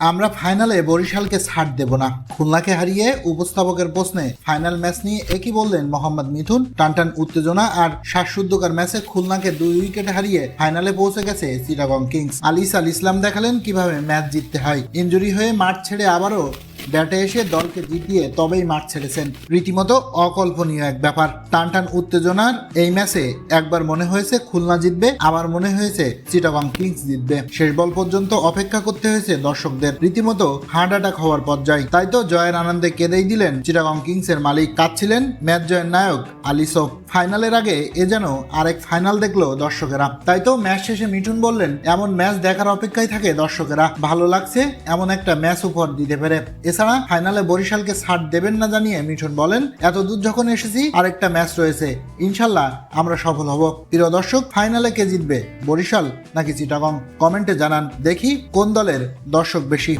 আমরা ফাইনালে বরিশালকে ছাড় দেব না। খুলনাকে হারিয়ে উপস্থাপকের প্রশ্নে ফাইনাল ম্যাচ নিয়ে একই বললেন মোহাম্মদ মিথুন। টানটান উত্তেজনা আর শ্বাসরুদ্ধকর ম্যাচে খুলনাকে দুই উইকেটে হারিয়ে ফাইনালে পৌঁছে গেছে চিটাগং কিংস। আলিস আল ইসলাম দেখালেন কীভাবে ম্যাচ জিততে হয়। ইঞ্জুরি হয়ে মাঠ ছেড়ে আবারও ব্যাটে এসে দলকে জিতিয়ে তবেই মাঠ ছেড়েছেন। রীতিমতো অকল্পনীয় এক ব্যাপার। টান টান উত্তেজনার এই ম্যাচে একবার মনে হয়েছে খুলনা জিতবে, আবার মনে হয়েছে চিটাগং কিংস জিতবে। শেষ বল পর্যন্ত অপেক্ষা করতে হয়েছে দর্শকদের। রীতিমতো হার্ট অ্যাটাক হওয়ার পর্যায়ে। তাই তো জয়ের আনন্দে কেঁদেই দিলেন চিটাগং কিংসের মালিক। কাঁদছিলেন ম্যাচ জয়ের নায়ক আলিসো। ফাইনালের আগে এ যেন আরেক ফাইনাল দেখল দর্শকেরা। তাই তো ম্যাচ শেষে মিঠুন বললেন, এমন ম্যাচ দেখার অপেক্ষায় থাকে দর্শকেরা। ভালো লাগছে এমন একটা ম্যাচ উপহার দিতে পেরে। এছাড়া ফাইনালে বরিশালকে ছাড় দেবেন না জানিয়ে মিঠুন বলেন এত দূর যখন এসেছি, আরেকটা ম্যাচ রয়েছে। ইনশাল্লাহ আমরা সফল হব। প্রিয় দর্শক, ফাইনালে কে জিতবে, বরিশাল নাকি চিটাগং? কমেন্টে জানান। দেখি কোন দলের দর্শক বেশি।